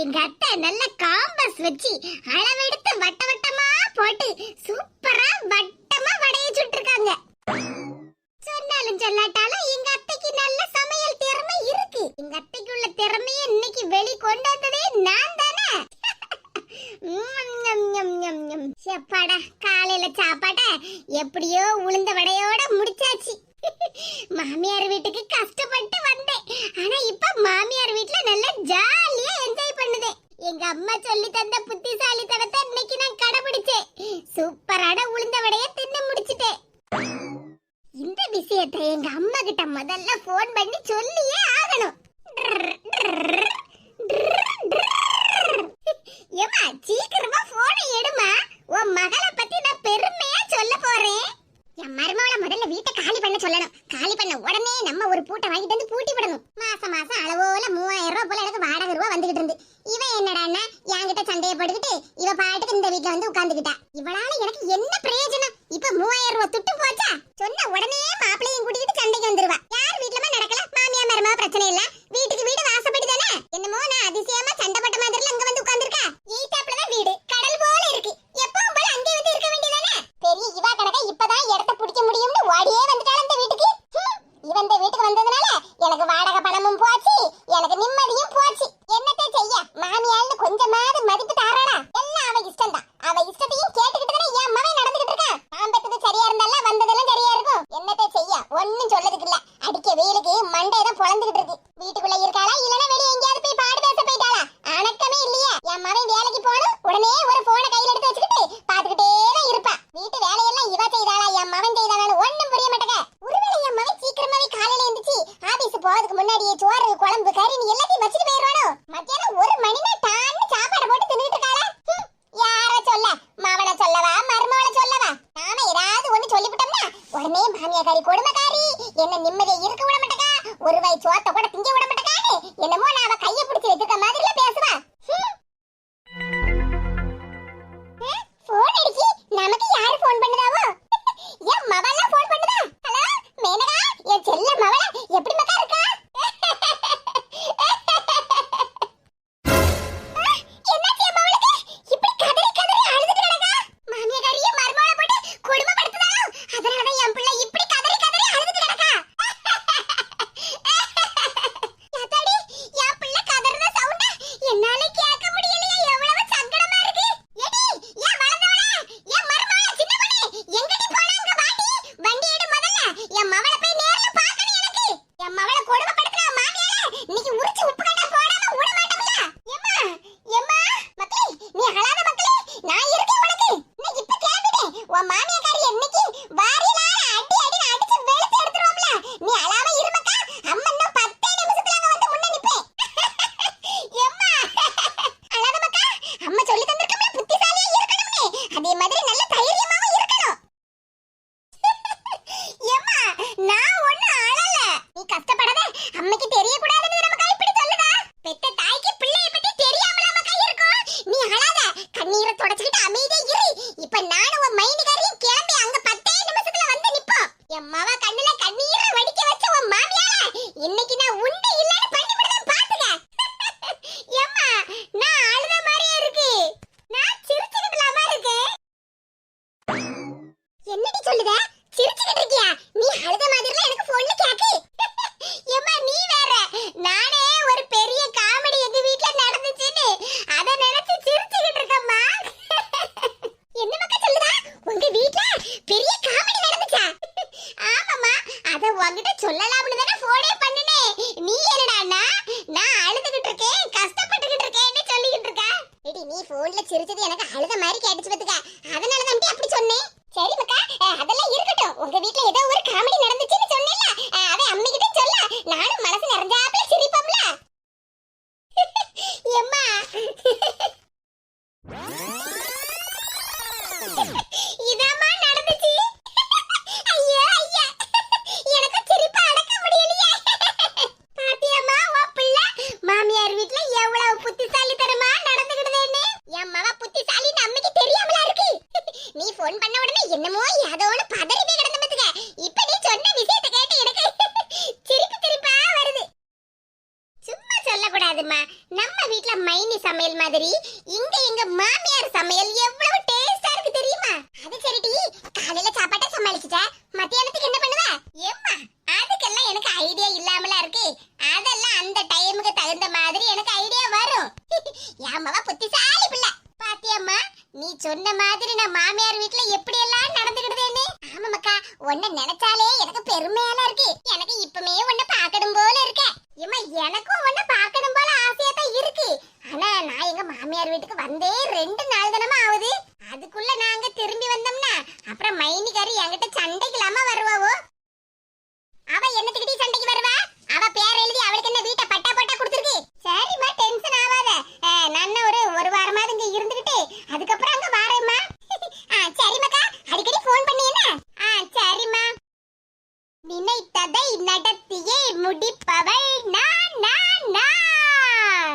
எங்க அத்தை நல்ல காம்பஸ் வச்சு அளவெடுத்து வட்ட வட்டமா போட்டு சூப்பரா வட்டமா வடைய சுட்டிருக்காங்க. சொன்னாலும் சொல்லாட்டாலும் எங்க அத்தைக்கு நல்ல சமையல் திறமை இருக்கு. எங்க அத்தைக்கு உள்ள திறமையை இன்னைக்கு வெளி கொண்டு வந்ததே நான் தானே. எப்பாடா காலையில சாப்பாட்ட எப்படியோ உளுந்த வடையோட முடிச்சாச்சு. மாமியார் வீட்டுக்கு கஷ்டப்பட்டு வந்தேன். ஆனா இப்ப மாமியார் வீட்ல நல்லா ஜாலியா என்ஜாய் பண்ணுதேன் எங்க அம்மா சொல்லி தந்த புத்திசாலித்தனத்தை இன்னைக்கு நான் கடைபிடிச்சேன். சூப்பரான உளுந்த வடைய தின்னு முடிச்சிட்டேன். இந்த விஷயத்தை எங்க அம்மா கிட்ட முதல்ல போன் பண்ணி சொல்லியே ஆகணும். வந்துகிட்டு இருந்து. வளர்ந்துகிட்டு இருக்கு. வீட்டுக்குள்ள இருக்காளா? இல்லனா வெளிய எங்கயாவது போய் பாடு பேச போயிட்டாளா? அனக்கமே இல்லையே. என் மகன் வேலைக்கு போனும் உடனே ஒரு போனை கையில எடுத்து வச்சுக்கிட்டு பாத்துக்கிட்டே தான் இருப்பா. வீட்டு வேலையெல்லாம் இவ செய்தாளா என் மகன் செய்தாளான்னு ஒண்ணும் புரிய மாட்டேங்க. ஒருவேளை என் மகன் சீக்கிரமாவே காலையில எந்திரிச்சு ஆபீஸ் போறதுக்கு முன்னாடியே சோறு குழம்பு கறி எல்லாத்தையும் வச்சிட்டு acuerdo con சவுண்ட்ல சிரிச்சது எனக்கு அழுத மாதிரி கேட்டுச்சு பத்துக்க. அதனால தான் அப்படி சொன்னேன். சரி மக்கா அதெல்லாம் இருக்கட்டும். உங்க வீட்ல ஏதோ ஒரு காமெடி நடந்துச்சுன்னு சொன்னேன்ல. அதை அம்மி சொல்ல. நானும் மனசு நிறைஞ்சாப்ல சிரிப்பம்ல. எம்மா. இத மாதிரி இங்க எங்க மாமியார் சமையல் எவ்வளவு டேஸ்டா இருக்கு தெரியுமா? அது சரிடி காலையில சாப்பாட்ட சமாளிச்சுட்ட. மத்தியானத்துக்கு என்ன பண்ணுவ? ஏம்மா அதுக்கெல்லாம் எனக்கு ஐடியா இல்லாமலா இருக்கு. அதெல்லாம் அந்த டைமுக்கு தகுந்த மாதிரி எனக்கு ஐடியா வரும். ஏமாவா புத்திசாலி பிள்ளை. பாத்தியம்மா நீ சொன்ன மாதிரி நான் மாமியார் வீட்டுல எப்படி எல்லாம் நடந்துக்கிடுதேன்னு ஆமாமக்கா உன்னை நினைச்சாலே எனக்கு பெருமையால இருக்கு. எனக்கு இப்பமே உன்னை பாக்கணும் போல இருக்க. ஏம்மா எனக்கும் உன்னை பாக்கணும் போல ஆசையா தான் இருக்கு ஆனா நான் எங்க மாமியார் வீட்டுக்கு வந்தே ரெண்டு நாள் தானமா ஆகுது? அதுக்குள்ள நாங்க திரும்பி வந்தோம்னா அப்புறம் மைனிகாரி என்கிட்ட சண்டைக்கு வருவாவோ அவ என்னத்துக்கிட்டே சண்டைக்கு வருவா? அவ பேர் எழுதி அவளுக்கு என்ன வீட்டை பட்டா பட்டா கொடுத்துருக்கு? சரிம்மா டென்ஷன் ஆகாத நான் ஒரு ஒரு வாரமாவது இங்க இருந்துகிட்டு அதுக்கப்புறம் அங்க வாரேம்மா. ஆ சரிம்மாக்கா அடிக்கடி ஃபோன் பண்ணி என்ன? ஆ சரிம்மா. நினைத்ததை நடத்தியே முடிப்பவள் நான் நான் நான்.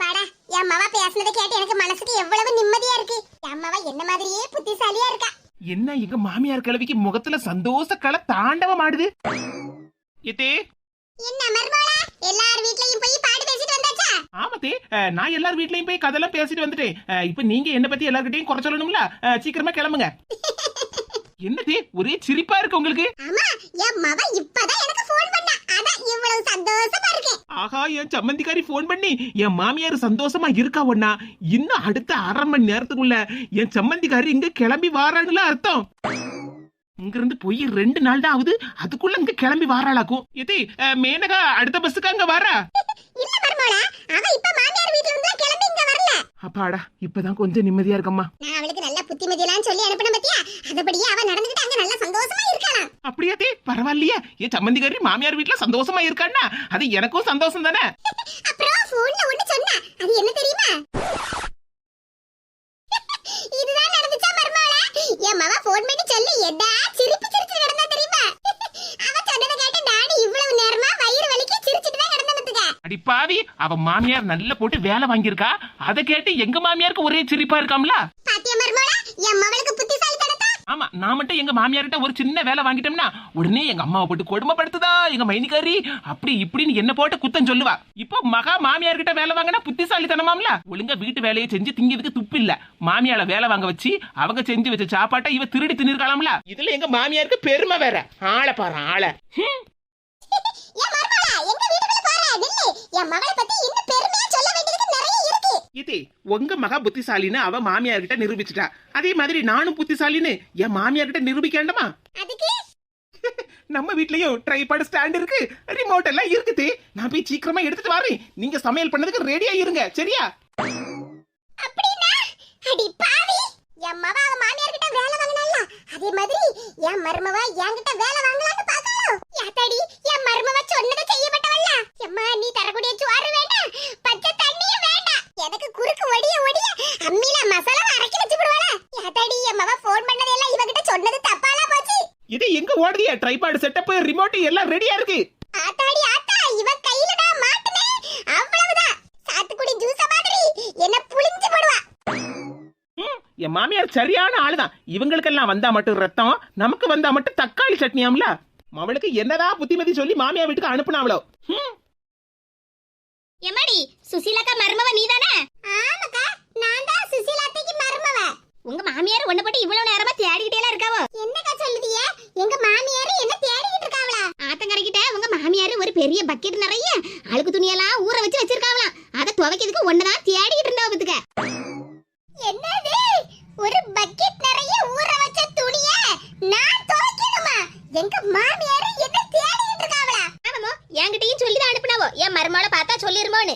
பாடா என் மவ பேசுனதை கேட்டு எனக்கு மனசுக்கு எவ்வளவு நிம்மதியா இருக்கு. என் மவ என்ன மாதிரியே புத்திசாலியா இருக்கா. என்ன எங்க மாமியார் கிழவிக்கு முகத்துல சந்தோஷ களை தாண்டவம் ஆடுது? எத்தே? என்ன மர்மோளா எல்லார் வீட்லயும் போய் பாடு பேசிட்டு வந்தாச்சா? ஆமத்தே அஹ், நான் எல்லார் வீட்லயும் போய் கதெல்லாம் பேசிட்டு வந்துட்டேன். அஹ், இப்ப நீங்க என்ன பத்தி எல்லார்கிட்டயும் குறை சொல்லணும்ல? அஹ், சீக்கிரமா கிளம்புங்க. என்னதே ஒரே சிரிப்பா இருக்கு உங்களுக்கு? ஆமா என் மவ இப்பதான் எனக்கு ஃபோன் பண்ணா. அதான் இவ்வளவு சந்தோஷமா இருக்கேன் ஆஹா என் சம்மந்திக்காரி ஃபோன் பண்ணி என் மாமியார் சந்தோஷமா இருக்கா ஒண்ணா? இன்னும் அடுத்த அரை மணி நேரத்துக்குள்ள என் சம்மந்திக்காரி இங்க கிளம்பி வாரானுல அர்த்தம். இங்க இருந்து போய் ரெண்டு நாள் தான் ஆகுது. அதுக்குள்ள இங்க கிளம்பி வாராளாக்கும். எதே மேனகா அடுத்த பஸ்ஸுக்கு அங்க வாரா? இல்ல மர்மோளா அவ இப்ப மாமியார் வீட்ல இருந்து கிளம்பி இங்க வரல. அப்பாடா இப்பதான் கொஞ்சம் நிம்மதியா இருக்கம்மா. நான் அவளுக்கு நல்ல புத்திமதியெல்லாம் சொல்லி அனுப்பின பத்தியா? அதுபடியே அவ சந்தோஷமா இருக்கலாம் அப்படியாதே பரவாயில்லையே. என் சம்மந்திக்காரி மாமியார் வீட்ல சந்தோஷமா இருக்கான்னா? அது எனக்கும் சந்தோஷம் தானே அப்புறம் போன்ல ஒண்ணு சொன்னா. அது என்ன தெரியுமா? இதுதான் நடந்துச்சா மர்மோளா என் மவ போன் பண்ணி சொல்லி எடா சிரிப்பு சிரிச்சு கிடந்தா தெரியுமா? அவ சொன்னதை கேட்டு இவ்வளவு நேரமா வயிறு வலிக்கு சிரிச்சிட்டு தான் கிடந்ததுக்கு அடி பாவி அவ மாமியார் நல்ல போட்டு வேலை வாங்கியிருக்கா? அதை கேட்டு எங்க மாமியாருக்கு ஒரே சிரிப்பா இருக்காம்ல? பாத்தியா மர்மோளா என் ஆமா நான் மட்டும் எங்க மாமியார்கிட்ட ஒரு சின்ன வேலை வாங்கிட்டோம்னா உடனே எங்க அம்மாவை போட்டு கொடுமைப்படுத்துதா எங்க மைனிக்காரி அப்படி இப்படின்னு என்ன போட்டு குத்தம் சொல்லுவா. இப்போ மகா மாமியார்கிட்ட வேலை வாங்கினா புத்திசாலித்தனமாம்ல? ஒழுங்கா வீட்டு வேலையை செஞ்சு திங்கிறதுக்கு துப்பு இல்ல. மாமியால வேலை வாங்க வச்சு அவங்க செஞ்சு வச்ச சாப்பாட்டை இவ திருடி தின்னிருக்கலாம்ல இதுல எங்க மாமியாருக்கு பெருமை வேற. ஆளை பாரு ஆளை. என் மகளை பத்தி இன்னும் பெருமையா சொல்ல வேண்டிய இது உங்க மகா புத்திசாலின்னு அவ மாமியார் கிட்ட நிரூபிச்சிட்டா. அதே மாதிரி நானும் புத்திசாலின்னு என் மாமியார் கிட்ட நிரூபிக்கேண்டமா அதுக்கு? நம்ம வீட்லயும் ட்ரைபாட் ஸ்டாண்ட் இருக்கு. ரிமோட் எல்லாம் இருக்குது. நான் போய் சீக்கிரமா எடுத்துட்டு வரேன். நீங்க சமையல் பண்ணதுக்கு ரெடியா இருங்க. சரியா? அடி பாவி. என் மவ அவ மாமியார் கிட்ட வேலை வாங்கினால அதே மாதிரி என் மருமவ என்கிட்ட வேலை வாங்கலாம்னு பார்த்தாளோ யாத்தாடி என் மருமவ சொன்னதை செய்யப்பட்டவல்ல எம்மா நீ தரக்கூடிய சோறு வேண்டாம் பச்சை தண்ணியும் வேண்டாம் எனக்கு குறுக்கு ஒடிய ஒடிய அம்மில மசாலா அரைக்கி வச்சு விடுவாள யாத்தாடி என் மவ ஃபோன் பண்ணதெல்லாம் இவகிட்ட சொன்னது தப்பாலா போச்சு இது ஓடுதியா ட்ரைபாட் செட்டப் ரிமோட் எல்லாம் ரெடியா இருக்கு. ஆத்தாடி ஆத்தா இவ கையில நான் மாட்டுனேன் அவ்வளவுதான். சாத்துக்குடி ஜூஸ மாதிரி என்ன புளிஞ்சு போடுவா. என் மாமியார் சரியான ஆளுதான். இவங்களுக்கெல்லாம் வந்தா மட்டும் ரத்தம் நமக்கு வந்தா மட்டும் தக்காளி சட்னியாம்ல அவளுக்கு என்னதான் புத்திமதி சொல்லி மாமியார் வீட்டுக்கு அனுப்புனாவளோ. எம்மாடி சுசீலாக்கா மருமவ நீதானே? ஆமாக்கா நான் தான் சுசீலாத்தைக்கு மருமவ. உங்க மாமியார் உன்னை பத்தி இவ்வளவு நேரமா தேடிக்கிட்டே இருக்காவோ என்னக்கா சொல்லுதிய எங்க மாமியார் என்ன தேடிக்கிட்டு இருக்காவளா ஆத்தங்கரைக்கிட்ட உங்க மாமியார் ஒரு பெரிய பக்கெட் நிறைய அழுக்கு துணியெல்லாம் ஊற வச்சு வச்சிருக்காவலாம் அதை துவைக்கிறதுக்கு ஒன்னதான் தேடிக்கிட்டு இருந்தா பத்துக்க என்னது ஒரு பக்கெட் நிறைய ஊற வச்ச துணிய நான் துவைக்கணுமா எங்க மாமியார் என்ன தேடிட்டு இருக்காவளா? ஆமாமோ என்கிட்டயும் சொல்லி தான் அனுப்புனாவோ? என் மருமகளை பார்த்தா சொல்லிருமோன்னு.